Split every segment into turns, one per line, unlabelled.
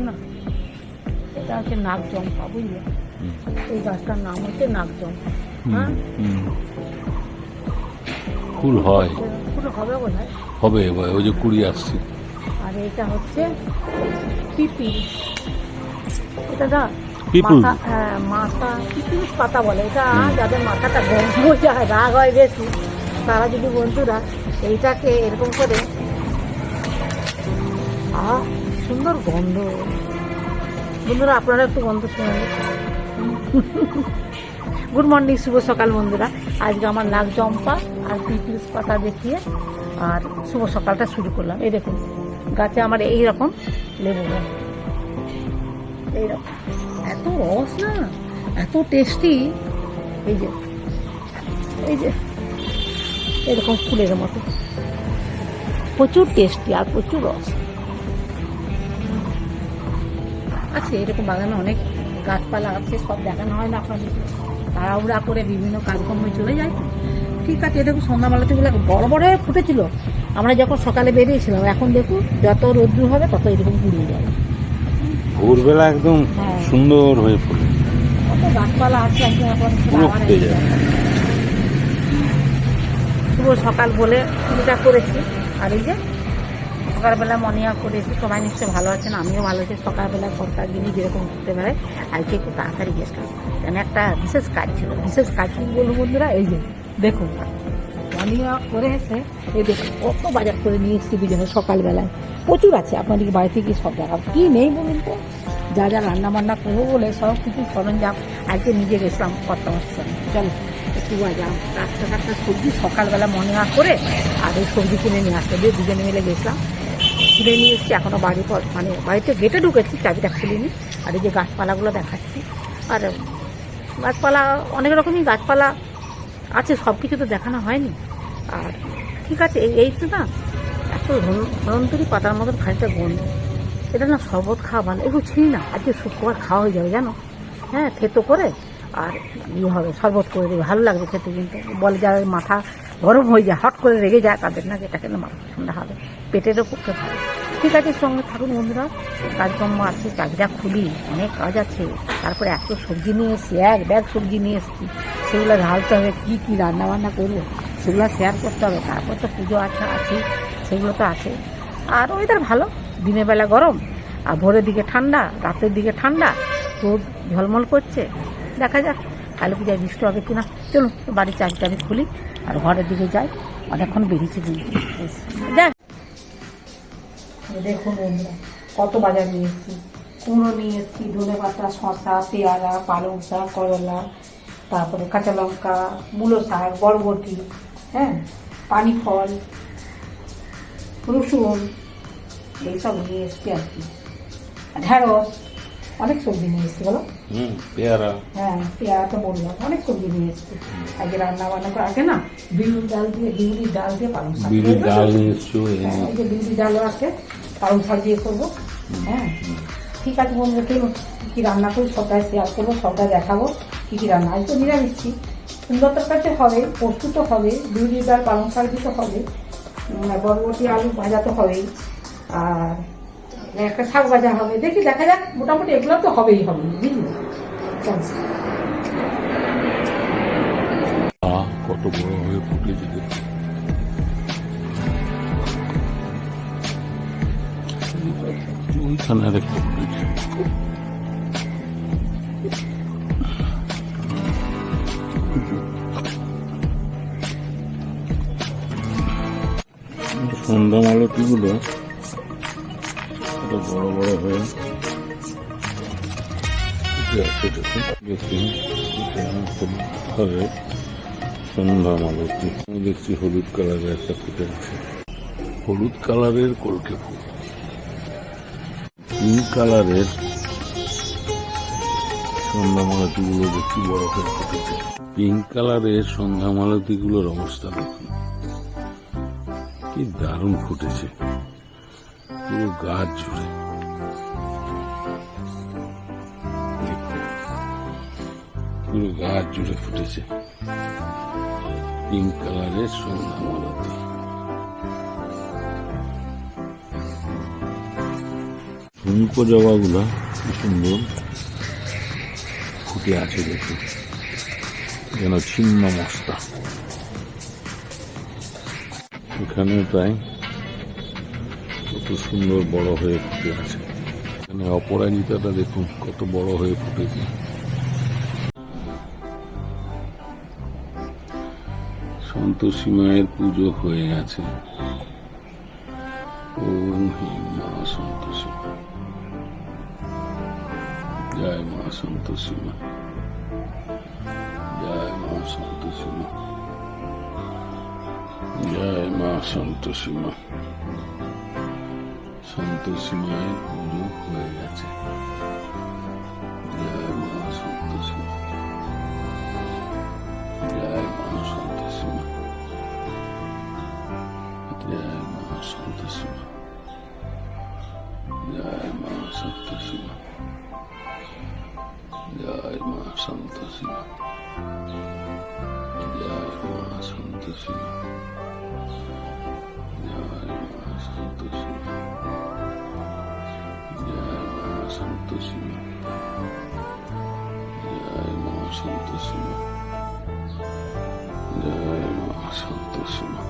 না? এটা হচ্ছে নাক জম্পা বুঝলে এই গাছটার নাম হচ্ছে নাক জম্পা হ্যাঁ?
ফুল হয়।
পুরো হবে বোধ হয়
হবে এবার ওই যে কুড়ি আসছে।
আর এটা হচ্ছে পিপিল এটা দা
পিপুল?
হ্যাঁ মাথা পিপিল পাতা বলে। এটা যাদের মাথাটা গরম হয়ে যায় রাগ হয় বেশি তারা যদি বন্ধুরা এইটাকে এরকম করে আহ সুন্দর গন্ধ। বন্ধুরা, আপনারা একটু গন্ধ শুনে গুড মর্নিং, শুভ সকাল বন্ধুরা। আজকে আমার নাক জম্পা আর পিপিলস পাতা দেখিয়ে আর শুভ সকালটা শুরু করলাম। এই দেখুন, গাছে আমার এই রকম লেবু গাছ এইরকম। এত রস না? এত টেস্টি এই যে এই যে, এরকম ফুলের মতো। প্রচুর টেস্টি আর প্রচুর রস। আছে এরকম বাগানে অনেক গাছপালা আছে সব দেখানো হয় না আপনাদের। তাড়াহুড়া করে বিভিন্ন কাজকর্মে চলে যায়। ঠিক আছে দেখুন সন্ধ্যাবেলাতে বড় বড় হয়ে ফুটেছিল। আমরা যখন সকালে বেরিয়েছিলাম এখন দেখুন যত রোদ্দুর হবে তত এরকম পুড়িয়ে যাবে।
ভোরবেলা একদম
হ্যাঁ।
সুন্দর হয়ে
কত গাছপালা আছে একদম এখন
পুরো
সকাল বলে শুরুটা করেছি। আর এই যে সকালবেলা মর্নিং ওয়াক করেছি সবাই নিশ্চয়ই ভালো আছেন, আমিও ভালো আছি। সকালবেলা সরকার জিনিস যেরকম করতে পারে আজকে একটু তাড়াতাড়ি গেছিলাম কেন একটা বিশেষ কাজ ছিল, বিশেষ কাজ কি বলব বন্ধুরা, এই যে, দেখুন, মর্নিং ওয়াক করে এসে, এই দেখুন, কত বাজার করে নিয়ে এসেছি দুজনে সকালবেলায়। প্রচুর আছে, আপনাদের বাড়িতে গিয়ে সব দেখা কি নেই বলুন তো? যা যা রান্না বান্না করব বলে সব কিছু সরঞ্জাম, আজকে নিজে গেছিলাম মাসের সঙ্গে চলো, একটু বাজার রাস্তা রাস্তা সবজি সকালবেলা মনে করে, আর ওই সবজি কিনে নিয়ে আসতে দিয়ে দুজনে মিলে গেছিলাম। কিনে নিয়ে এসেছি। এখনও বাড়ি পর মানে বাড়িতে গেটে ঢুকেছি, চাবিটা খুলিনি। আর এই যে গাছপালাগুলো দেখাচ্ছি। আর গাছপালা, অনেক রকমই গাছপালা আছে সব কিছু তো দেখানো হয়নি। আর ঠিক আছে, এই এই তো না, এত ধরন্তরি পাতার মতন খানিকটা গন্ধ। এটা না শরবত খাওয়া ভালো। এগুলো ছিঁড়ি না, আজকে শুক্রবার খাওয়া হয়ে যাবে, জানো? হ্যাঁ থেতো করে। আর ইয়ে হবে, শরবত করে দেবে। ভালো লাগবে খেতে কিন্তু। বলে যারা মাথা গরম হয়ে যায়, হট করে রেগে যায় তাদের না যেটা খেলে মাথা ঠান্ডা হবে পেটেরও পক্ষে ভালো। ঠিক আছে, সঙ্গে থাকুন বন্ধুরা, কাজকর্ম আছে, চাকরিটা খুলি, অনেক কাজ আছে। তারপরে এত সবজি নিয়ে এসেছি, এক ব্যাগ সবজি নিয়ে এসেছি। সেগুলো ঢালতে হবে, কী কী রান্না বান্না করব? সেগুলো শেয়ার করতে হবে, তারপর তো পুজো আছে আছে, সেগুলো তো আছে। আর ওয়েদার ভালো, দিনের বেলা গরম, আর ভোরের দিকে ঠান্ডা, রাতের দিকে ঠান্ডা, রোদ ঝলমল করছে। দেখা যাক, কালী পূজায় বৃষ্টি হবে কিনা। চলুন, বাড়ির চাবি টাবি খুলি। আর ঘরের দিকে যাই অনেকক্ষণ বেরিয়েছি দেখ। দেখুন কত বাজার নিয়ে এসেছি। কুমড়ো নিয়ে এসেছি ধনে পাতা শশা পেয়ারা পালং শাক করলা তারপরে কাঁচা লঙ্কা মূলো শাক বরবটি হ্যাঁ পানি ফল রসুন এইসব নিয়ে এসছি আর কি। ঢেঁড়স অনেক সবজি নিয়ে এসছি বলো?
হুম পেয়ারা।
হ্যাঁ পেয়ারা তো বললাম অনেক সবজি নিয়ে এসছি। আগে রান্না বান্না করে আগে না বিউলির ডাল দিয়ে বিউলির ডাল দিয়ে পালং শাক।
বিড়ির ডাল নিয়ে এসছো এই
হ্যাঁ। যে বিউলির ডালও আছে পালং শাক দিয়ে করব। হ্যাঁ ঠিক আছে বন্ধু চলুন কী কী রান্না করি সবটাই শেয়ার করব সবটাই দেখাবো কী কী রান্না। আজ তো নিরামিষছি সুন্দর তরকারি হবে পোস্ত তো হবে বিউলির ডাল পালং শাক দিতে হবে বরবটি আলু ভাজা তো হবেই আর একটা শাক ভাজা হবে। দেখি, দেখা যাক, মোটামুটি এগুলো তো হবেই হবে, বুঝলি?
কত বড় হয়ে কত বড় বড় হয়ে সন্ধ্যা মালতী দেখছি হলুদ কালারের একটা ফুটে আছে হলুদ কালারের কলকে ফুল। পিঙ্ক কালারের সন্ধ্যা মালতীগুলো দেখছি বড় হয়ে ফুটেছে। পিঙ্ক কালারের সন্ধ্যা মালতীগুলোর অবস্থা দেখুন। কি দারুণ ফুটেছে। পুরো গাছ জুড়ে। পুরো গাছ জুড়ে ফুটেছে। পিঙ্ক কালারের সন্ধ্যা মালতী। হুমকো জবাগুলো কি সুন্দর। ফুটে আছে দেখে। যেন ছিন্ন মস্তা। এখানে তাই কত সুন্দর বড় হয়ে ফুটে আছে। এখানে অপরাজিতাটা দেখুন, কত বড় হয়ে ফুটেছে। সন্তোষী মায়ের পুজো হয়ে গেছে। জয় মা সন্তোষী মা। জয় মা সন্তোষী মা। জয় মা সন্তোষী মা। সন্তোষী মায়ের পুজো হয়ে গেছে জয় মা সন্তোষী মা জয় মা সন্তোষী মা জয় মা সন্তোষী মা জয় মা সন্তোষী মা জয় মা সন্তোষী মা জয় মা সন্তোষী মা জয় মা সন্তোষী জয় মা জয় মা জয় মা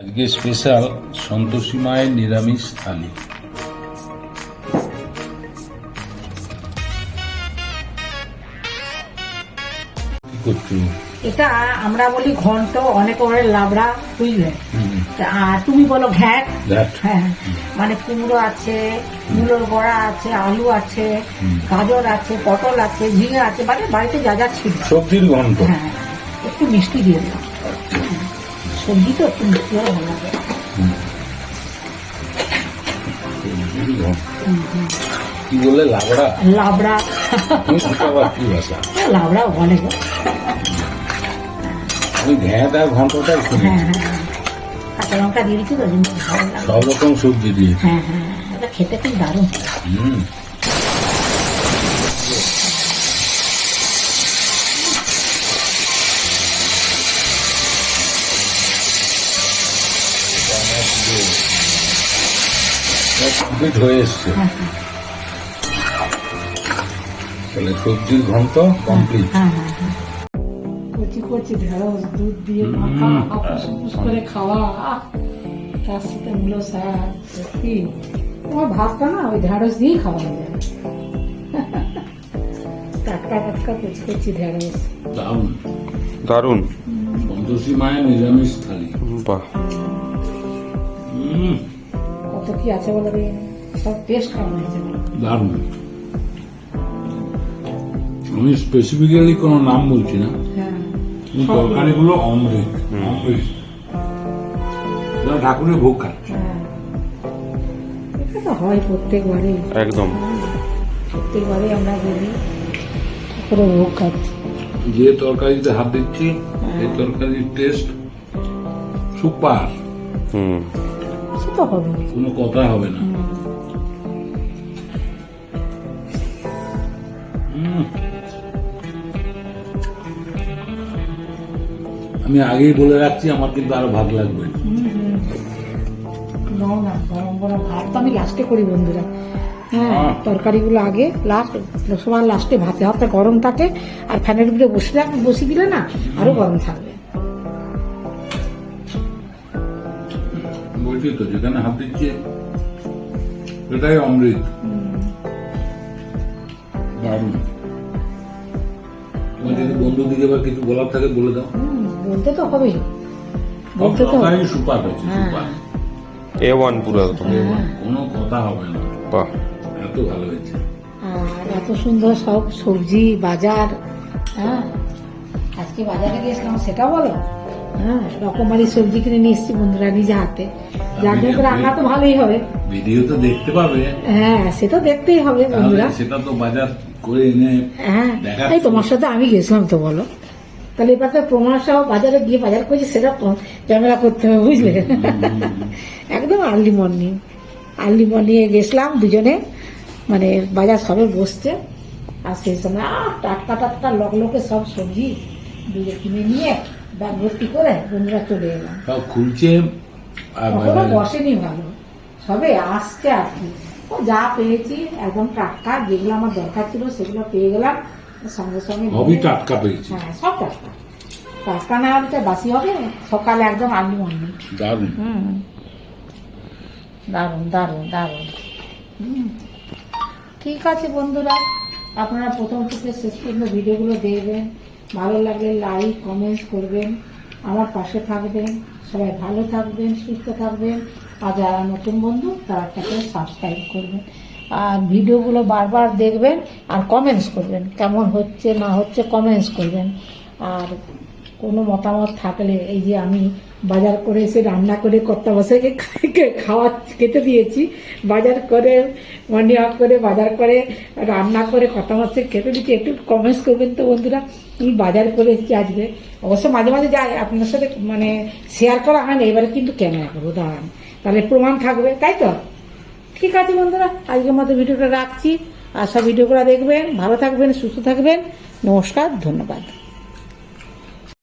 আজকে স্পেশাল সন্তোষী মায়ের নিরামিষ থালি। করতে
এটা আমরা বলি ঘন্ট অনেক করে লাবড়া বুঝলে? আর তুমি বলো ঘ্যাট। হ্যাঁ। মানে কুমড়ো আছে মূলোর বড়া আছে আলু আছে গাজর আছে পটল আছে ঝিঙে আছে মানে বাড়িতে যা যা ছিল।
সবজির ঘন্ট।
হ্যাঁ। একটু মিষ্টি দিয়ে দিলাম সবজি তো একটু মিষ্টি হলে ভালো লাগে
কি বলে লাবড়া?
লাবড়া। লাবড়া বলে
ঘন্টটাই
হ্যাঁ হ্যাঁ কাঁচা লঙ্কা দিয়ে দিচ্ছি তো ওই ভালো লাগে।
সব রকম সবজি
হ্যাঁ হ্যাঁ এটা খেতে খুব দারুণ।
হুম। কমপ্লিট হয়ে এসছে।
হ্যাঁ হ্যাঁ।
তাহলে সবজির ঘন্ট কমপ্লিট
হ্যাঁ হ্যাঁ। কচি ঢেঁড়স দুধ দিয়ে মাখা উপুস করে খাওয়া। তার সাথে মূলো শাক সত্যি তোমার ভাতটা না ওই ঢেঁড়স দিয়েই খাওয়া যায় টাটকা টাটকা কচি কচি ঢেঁড়স
দারুণ।
দারুণ।
সন্তোষী মায়ের নিরামিষ থালি।
বাহ।
কত কি আছে বলে রে সব টেস্ট কেমন হয়েছে?
দারুণ। আমি স্পেসিফিক্যালি কোনো নাম বলছি না।
হ্যাঁ।
তরকারিগুলো অমৃত অমৃত। ঠাকুরের ভোগ খাচ্ছে
হ্যাঁ। এটা তো হয় প্রত্যেকবারই
একদম।
প্রত্যেকবারই আমরা বলি করে ভোগ খাচ্ছি
যে তরকারিতে হাত দিচ্ছি এই তরকারির টেস্ট সুপার।
হুম।
সে তো হবে
কোনো কথা হবে না। আমি আগেই বলে রাখছি আমার কিন্তু আরও ভাগ লাগবে।
গরম গরম ভাত তো আমি লাস্টে করি বন্ধুরা। হ্যাঁ
হ্যাঁ।
তরকারিগুলো আগে লাস্ট সবার লাস্টে ভাতে। ভাতটা গরম থাকে আর ফ্যানের উপরে বসে রাখ বসে দিলে না আরও গরম থাকবে।
বলছি তো যেখানে হাত দিচ্ছি এটাই অমৃত। দারুণ। তোমার যদি বন্ধুদিকে এবার কিছু বলার থাকে বলে দাও।
বলতে তো হবেই। বলতে তো
তরকারি সুপার হয়েছে
হ্যাঁ।
সুপার।
এ ওয়ান পুরো একদম।
কোনো কথা হবে না।
বাহ।
এত ভালো হয়েছে।
আর এত সুন্দর সব সবজি বাজার হ্যাঁ। আজকে বাজারে গিয়েছিলাম সেটা বলো। হ্যাঁ রকমারি সবজি কিনে নিয়ে এসেছি বন্ধুরা নিজে হাতে। যার জন্য রান্না তো ভালোই হবে।
ভিডিও তো দেখতে পাবে।
হ্যাঁ সেটা দেখতেই হবে বন্ধুরা।
সেটা তো বাজার করে এনে
হ্যাঁ। এই তোমার সাথে আমি গেছিলাম তো বলো। তাহলে এবার তো প্রমাণ সহ বাজারে গিয়ে বাজার করছি সেরকম ক্যামেরা করতে হবে বুঝলে? একদম আর্লি মর্নিং আর্লি মর্নিংয়ে গেছিলাম দুজনে মানে বাজার সবে বসছে আর সেই সময় আহ টাটকা টাটকা লক লকলকে সব সবজি দুজনে কিনে নিয়ে ব্যাগ ভর্তি করে বন্ধুরা চলে এলাম।
খুলছে আর
বসেনি ভালো। সবে আসছে আর কি। ও যা পেয়েছি একদম টাটকা যেগুলো আমার দরকার ছিল সেগুলো পেয়ে গেলাম। সঙ্গে সঙ্গে
সবই টাটকা পেয়েছি
হ্যাঁ সব টাটকা। টাটকা না হলে বাসি হবে? সকালে একদম আলু মর্নিং
দারুণ।
দারুণ দারুণ দারুণ। ঠিক আছে বন্ধুরা আপনারা প্রথম থেকে শেষ পর্যন্ত ভিডিওগুলো দেখবেন। ভালো লাগলে লাইক কমেন্টস করবেন। আমার পাশে থাকবেন। সবাই ভালো থাকবেন সুস্থ থাকবেন। আর যারা নতুন বন্ধু তারা সাবস্ক্রাইব করবেন। আর ভিডিওগুলো বারবার দেখবেন আর কমেন্টস করবেন। কেমন হচ্ছে, না হচ্ছে কমেন্টস করবেন। আর কোনো মতামত থাকলে এই যে আমি বাজার করে এসে রান্না করে কর্তা বসাইকে খাওয়া খেতে দিয়েছি, বাজার করে মর্নিং ওয়াক করে বাজার করে, রান্না করে কর্তা বসাই খেতে দিয়েছি, একটু কমেন্টস করবেন তো বন্ধুরা। আমি বাজার করে এসেছি আজকে। অবশ্য মাঝে মাঝে যাই আপনার সাথে মানে শেয়ার করা হয় না, এবারে কিন্তু ক্যামেরা করব, দাঁড়ান। তাহলে প্রমাণ থাকবে, তাই তো? ঠিক আছে বন্ধুরা, আজকের মতো ভিডিওটা রাখছি। সব ভিডিওগুলো দেখবেন, ভালো থাকবেন, সুস্থ থাকবেন। নমস্কার, ধন্যবাদ।